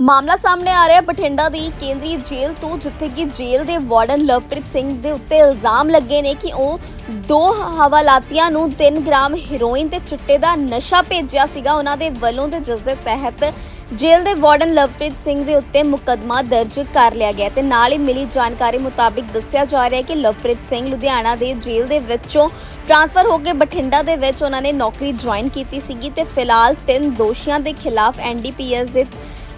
ਮਾਮਲਾ ਸਾਹਮਣੇ ਆ ਰਿਹਾ ਬਠਿੰਡਾ ਦੀ ਕੇਂਦਰੀ ਜੇਲ੍ਹ ਤੋਂ, ਜਿੱਥੇ ਕਿ ਜੇਲ੍ਹ ਦੇ ਵਾਰਡਨ ਲਵਪ੍ਰੀਤ ਸਿੰਘ ਦੇ ਉੱਤੇ ਇਲਜ਼ਾਮ ਲੱਗੇ ਨੇ ਕਿ ਉਹ ਦੋ ਹਵਾਲਾਤੀਆਂ ਨੂੰ 3 ਗ੍ਰਾਮ ਹੈਰੋਇਨ ਤੇ ਚਿੱਟੇ ਦਾ ਨਸ਼ਾ ਭੇਜਿਆ ਸੀਗਾ। ਉਹਨਾਂ ਦੇ ਵੱਲੋਂ ਤੇ ਜਿਸ ਦੇ ਤਹਿਤ ਜੇਲ੍ਹ ਦੇ ਵਾਰਡਨ ਲਵਪ੍ਰੀਤ ਸਿੰਘ ਦੇ ਉੱਤੇ ਮੁਕੱਦਮਾ ਦਰਜ ਕਰ ਲਿਆ ਗਿਆ ਤੇ ਨਾਲ ਹੀ ਮਿਲੀ ਜਾਣਕਾਰੀ ਮੁਤਾਬਿਕ ਦੱਸਿਆ ਜਾ ਰਿਹਾ ਹੈ ਕਿ ਲਵਪ੍ਰੀਤ ਸਿੰਘ ਲੁਧਿਆਣਾ ਦੇ ਜੇਲ੍ਹ ਦੇ ਵਿੱਚੋਂ ਟ੍ਰਾਂਸਫਰ ਹੋ ਕੇ ਬਠਿੰਡਾ ਦੇ ਵਿੱਚ ਉਹਨਾਂ ਨੇ ਨੌਕਰੀ ਜੁਆਇਨ ਕੀਤੀ ਸੀਗੀ ਤੇ ਫਿਲਹਾਲ ਤਿੰਨ ਦੋਸ਼ੀਆਂ ਦੇ ਖਿਲਾਫ ਐਨਡੀਪੀਐਸ ਦੇ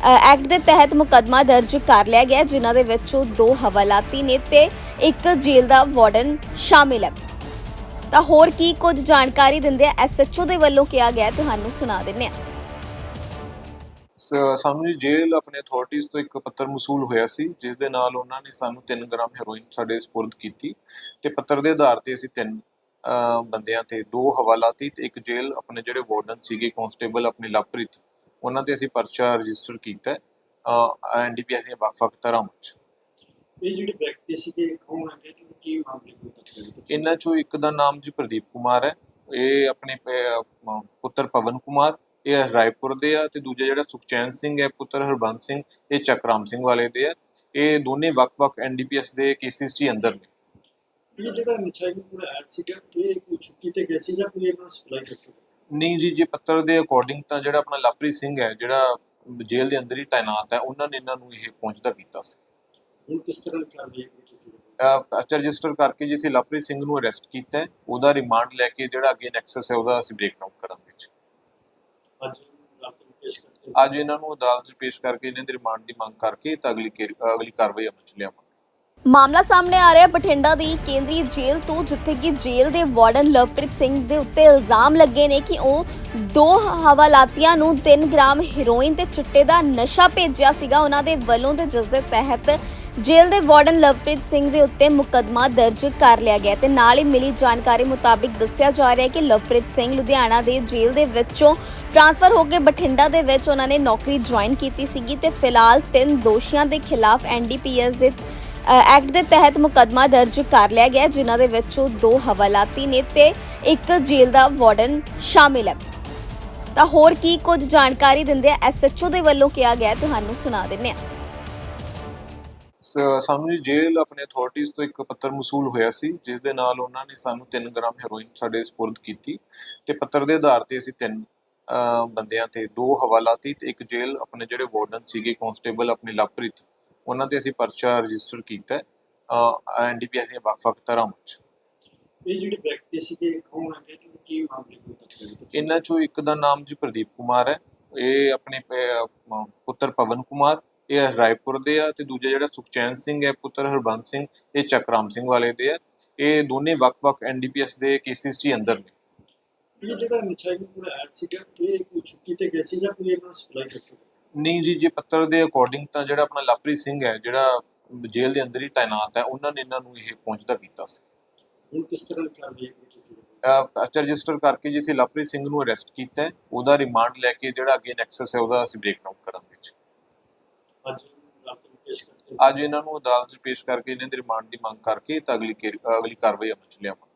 ਐਕਟ ਦੇ ਤਹਿਤ ਮੁਕੱਦਮਾ ਦਰਜ ਕਰ ਲਿਆ ਗਿਆ, ਜਿਨ੍ਹਾਂ ਦੇ ਵਿੱਚੋਂ ਦੋ ਹਵਾਲਾਤੀ ਨੇ ਤੇ ਇੱਕ ਜੇਲ੍ਹ ਦਾ ਵਾਰਡਨ ਸ਼ਾਮਿਲ ਹੈ। ਤਾਂ ਹੋਰ ਕੀ ਕੁਝ ਜਾਣਕਾਰੀ ਦਿੰਦੇ ਆ ਐਸਐਚਓ ਦੇ ਵੱਲੋਂ ਕਿਹਾ ਗਿਆ ਤੁਹਾਨੂੰ ਸੁਣਾ ਦਿੰਦੇ ਹਾਂ। ਸਾਨੂੰ ਜੀ ਜੇਲ੍ਹ ਆਪਣੇ ਅਥਾਰਟੀਜ਼ ਤੋਂ ਇੱਕ ਪੱਤਰ ਮਸੂਲ ਹੋਇਆ ਸੀ, ਜਿਸ ਦੇ ਨਾਲ ਉਹਨਾਂ ਨੇ ਸਾਨੂੰ 3 ਗ੍ਰਾਮ ਹੈਰੋਇਨ ਸਾਡੇ ਸਪੁਰਦ ਕੀਤੀ ਤੇ ਪੱਤਰ ਦੇ ਆਧਾਰ ਤੇ ਅਸੀਂ ਤਿੰਨ ਬੰਦਿਆਂ ਤੇ ਦੋ ਹਵਾਲਾਤੀ ਤੇ ਇੱਕ ਜੇਲ੍ਹ ਆਪਣੇ ਜਿਹੜੇ ਵਾਰਡਨ ਸੀਗੇ ਕਨਸਟੇਬਲ ਆਪਣੇ ਲਵਪ੍ਰੀਤ ਉਹਨਾਂ ਤੇ ਅਸੀਂ ਪਰਚਾ ਰਜਿਸਟਰ ਕੀਤਾ ਹੈ ਐਨਡੀਪੀਐਸ ਦੀਆਂ ਵੱਖ-ਵੱਖ ਧਾਰਾਵਾਂ 'ਚ ਇਹ ਜਿਹੜੇ ਵਿਅਕਤੀ ਸੀਗੇ ਕੌਣ ਤੇ ਕੀ ਮਾਮਲੇ ਨੂੰ ਤੱਕ ਇਹਨਾਂ ਚੋਂ ਇੱਕ ਦਾ ਨਾਮ ਜੀ ਪ੍ਰਦੀਪ ਕੁਮਾਰ ਹੈ। ਇਹ ਆਪਣੇ ਪੁੱਤਰ ਪਵਨ ਕੁਮਾਰ ਇਹ ਰਾਏਪੁਰ ਦੇ ਆ ਤੇ ਦੂਜਾ ਜਿਹੜਾ ਸੁਖਚੈਨ ਸਿੰਘ ਹੈ ਪੁੱਤਰ ਹਰਬੰਸ ਸਿੰਘ ਇਹ ਚੱਕਰਾਮ ਸਿੰਘ ਵਾਲੇ ਦੇ ਆ। ਇਹ ਦੋਨੇ ਵੱਖ-ਵੱਖ ਐਨਡੀਪੀਐਸ ਦੇ ਕੇਸਿਸ 'ਚ ਹੀ ਅੰਦਰ ਨੇ। ਇਹ ਜਿਹੜਾ ਨਸ਼ਾ ਨੂੰ ਪੂਰਾ ਐਡ ਸੀਗਾ ਇਹ ਕੋਈ ਛੁੱਟੀ ਤੇ ਗਏ ਸੀ ਜਾਂ ਕੋਈ ਇਹਨਾਂ ਨੂੰ ਸਪਲਾਈ ਕਰਕੇ ਨਹੀਂ ਜੀ ਜੇ ਪੱਤਰ ਦੇ ਅਕੋਰਡਿੰਗ ਤਾਂ ਜਿਹੜਾ ਆਪਣਾ ਲਵਪ੍ਰੀਤ ਸਿੰਘ ਹੈ ਜਿਹੜਾ ਜੇਲ੍ਹ ਦੇ ਅੰਦਰ ਹੀ ਤਾਇਨਾਤ ਹੈ ਉਹਨਾਂ ਨੇ ਇਹਨਾਂ ਨੂੰ ਇਹ ਪਹੁੰਚਦਾ ਕੀਤਾ ਸੀ। ਹੁਣ ਕਿਸ ਤਰ੍ਹਾਂ ਕਰ ਰਹੀ ਹੈ ਪਰਚਾ ਰਜਿਸਟਰ ਕਰਕੇ ਜੀ ਅਸੀਂ ਲਵਪ੍ਰੀਤ ਸਿੰਘ ਨੂੰ ਅਰੈਸਟ ਕੀਤਾ ਹੈ ਉਹਦਾ ਰਿਮਾਂਡ ਲੈ ਕੇ ਜਿਹੜਾ ਅੱਗੇ ਨੈਕਸਸ ਹੈ ਉਹਦਾ ਅਸੀਂ ਬ੍ਰੇਕਡਾਊਨ ਕਰਾਂਗੇ ਜੀ। ਅੱਜ ਇਹਨਾਂ ਨੂੰ ਅਦਾਲਤ 'ਚ ਪੇਸ਼ ਕਰਕੇ ਇਹਨਾਂ ਦੇ ਰਿਮਾਂਡ ਦੀ ਮੰਗ ਕਰਕੇ ਤਾਂ ਅਗਲੀ ਅਗਲੀ ਕਾਰਵਾਈ ਅਮਲ 'ਚ ਲਿਆਵਾਂਗੇ। ਮਾਮਲਾ ਸਾਹਮਣੇ ਆ ਰਿਹਾ ਬਠਿੰਡਾ ਦੀ ਕੇਂਦਰੀ ਜੇਲ੍ਹ ਤੋਂ, ਜਿੱਥੇ ਕਿ ਜੇਲ੍ਹ ਦੇ ਵਾਰਡਨ ਲਵਪ੍ਰੀਤ ਸਿੰਘ ਦੇ ਉੱਤੇ ਇਲਜ਼ਾਮ ਲੱਗੇ ਨੇ ਕਿ ਉਹ ਦੋ ਹਵਾਲਾਤੀਆਂ ਨੂੰ 3 ਗ੍ਰਾਮ ਹੈਰੋਇਨ ਤੇ ਚਿੱਟੇ ਦਾ ਨਸ਼ਾ ਭੇਜਿਆ ਸੀਗਾ। ਉਹਨਾਂ ਦੇ ਵੱਲੋਂ ਤੇ ਜਿਸ ਦੇ ਤਹਿਤ ਜੇਲ੍ਹ ਦੇ ਵਾਰਡਨ ਲਵਪ੍ਰੀਤ ਸਿੰਘ ਦੇ ਉੱਤੇ ਮੁਕੱਦਮਾ ਦਰਜ ਕਰ ਲਿਆ ਗਿਆ ਤੇ ਨਾਲ ਹੀ ਮਿਲੀ ਜਾਣਕਾਰੀ ਮੁਤਾਬਿਕ ਦੱਸਿਆ ਜਾ ਰਿਹਾ ਹੈ ਕਿ ਲਵਪ੍ਰੀਤ ਸਿੰਘ ਲੁਧਿਆਣਾ ਦੇ ਜੇਲ੍ਹ ਦੇ ਵਿੱਚੋਂ ਟ੍ਰਾਂਸਫਰ ਹੋ ਕੇ ਬਠਿੰਡਾ ਦੇ ਵਿੱਚ ਉਹਨਾਂ ਨੇ ਨੌਕਰੀ ਜੁਆਇਨ ਕੀਤੀ ਸੀਗੀ। ਤੇ ਫਿਲਹਾਲ ਤਿੰਨ ਦੋਸ਼ੀਆਂ ਦੇ ਖਿਲਾਫ ਐਨਡੀਪੀਐਸ ਦੇ ਐਕਟ ਦੇ ਤਹਿਤ ਮੁਕੱਦਮਾ ਦਰਜ ਕਰ ਲਿਆ ਗਿਆ ਜਿਨ੍ਹਾਂ ਦੇ ਵਿੱਚੋਂ ਦੋ ਹਵਾਲਾਤੀ ਨੇ ਤੇ ਇੱਕ ਜੇਲ੍ਹ ਦਾ ਵਾਰਡਨ ਸ਼ਾਮਿਲ ਹੈ। ਤਾਂ ਹੋਰ ਕੀ ਕੁਝ ਜਾਣਕਾਰੀ ਦਿੰਦੇ ਆ ਐਸਐਚਓ ਦੇ ਵੱਲੋਂ ਕਿਹਾ ਗਿਆ ਤੁਹਾਨੂੰ ਸੁਣਾ ਦਿੰਦੇ ਹਾਂ ਸ- ਸਾਨੂੰ ਜੀ ਜੇਲ੍ਹ ਆਪਣੇ ਅਥਾਰਟੀਜ਼ ਤੋਂ ਇੱਕ ਪੱਤਰ ਮਸੂਲ ਹੋਇਆ ਸੀ ਜਿਸ ਦੇ ਨਾਲ ਉਹਨਾਂ ਨੇ ਸਾਨੂੰ 3 ਗ੍ਰਾਮ ਹੈਰੋਇਨ ਸਾਡੇ ਸਪੁਰਦ ਕੀਤੀ ਤੇ ਪੱਤਰ ਦੇ ਆਧਾਰ ਤੇ ਅਸੀਂ ਤਿੰਨ ਅਹ, ਬੰਦਿਆਂ ਤੇ ਦੋ ਹਵਾਲਾਤੀ ਤੇ ਇੱਕ ਜੇਲ੍ਹ ਆਪਣੇ ਜਿਹੜੇ ਵਾਰਡਨ ਸੀਗੇ ਕਨਸਟੇਬਲ ਆਪਣੇ ਲਵਪ੍ਰੀਤ ਉਹਨਾਂ ਤੇ ਅਸੀਂ ਪਰਚਾ ਰਜਿਸਟਰ ਕੀਤਾ ਹੈ ਐਨਡੀਪੀਐਸ ਦੀਆਂ ਵੱਖ-ਵੱਖ ਧਾਰਾਵਾਂ ਇਹ ਜਿਹੜੇ ਵਿਅਕਤੀ ਸੀਗੇ ਕੌਣ ਹੈਗੇ ਤੇ ਕੀ ਮਾਮਲੇ ਨੂੰ ਤੱਕ ਇਹਨਾਂ ਚੋਂ ਇੱਕ ਦਾ ਨਾਮ ਜੀ ਪ੍ਰਦੀਪ ਕੁਮਾਰ ਹੈ। ਇਹ ਆਪਣੇ ਪੁੱਤਰ ਪਵਨ ਕੁਮਾਰ ਇਹ ਰਾਏਪੁਰ ਦੇ ਆ ਤੇ ਦੂਜਾ ਜਿਹੜਾ ਸੁਖਚੈਨ ਸਿੰਘ ਹੈ ਪੁੱਤਰ ਹਰਬੰਸ ਸਿੰਘ ਇਹ ਚੱਕਰਾਮ ਸਿੰਘ ਵਾਲੇ ਦੇ ਆ। ਇਹ ਦੋਨੇ ਵੱਖ-ਵੱਖ ਐਨਡੀਪੀਐਸ ਦੇ ਕੇਸਿਸ 'ਚ ਹੀ ਅੰਦਰ ਨੇ। ਇਹ ਜਿਹੜਾ ਨਸ਼ਾ ਨੂੰ ਪੂਰਾ ਐਡ ਸੀਗਾ ਇਹ ਕੋਈ ਛੁੱਟੀ ਤੇ ਗਏ ਸੀ ਜਾਂ ਕੋਈ ਇਹਨਾਂ ਨੂੰ ਸਪਲਾਈ ਕਰਕੇ ਨਹੀਂ ਜੀ ਜੇ ਪੱਤਰ ਦੇ ਅਕੋਰਡਿੰਗ ਤਾਂ ਜਿਹੜਾ ਆਪਣਾ ਲਵਪ੍ਰੀਤ ਸਿੰਘ ਹੈ ਜਿਹੜਾ ਜੇਲ੍ਹ ਦੇ ਅੰਦਰ ਹੀ ਤਾਇਨਾਤ ਹੈ ਉਹਨਾਂ ਨੇ ਇਹਨਾਂ ਨੂੰ ਇਹ ਪਹੁੰਚਦਾ ਕੀਤਾ ਸੀ। ਹੁਣ ਕਿਸ ਤਰ੍ਹਾਂ ਕਰ ਰਹੀ ਹੈ ਰਜਿਸਟਰ ਕਰਕੇ ਜੀ ਅਸੀਂ ਲਵਪ੍ਰੀਤ ਸਿੰਘ ਨੂੰ ਅਰੈਸਟ ਕੀਤਾ ਉਹਦਾ ਰਿਮਾਂਡ ਲੈ ਕੇ ਜਿਹੜਾ ਅੱਗੇ ਨੈਕਸਸ ਹੈ ਉਹਦਾ ਅਸੀਂ ਬ੍ਰੇਕਡਾਊਨ ਕਰਾਂਗੇ ਅੱਜ ਅੱਜ ਇਹਨਾਂ ਨੂੰ ਅਦਾਲਤ 'ਚ ਪੇਸ਼ ਕਰਕੇ ਇਹਨਾਂ ਦੇ ਰਿਮਾਂਡ ਦੀ ਮੰਗ ਕਰਕੇ ਤਾਂ ਅਗਲੀ ਅਗਲੀ ਕਾਰਵਾਈ ਅਮਲ 'ਚ ਲਿਆਵਾਂਗੇ।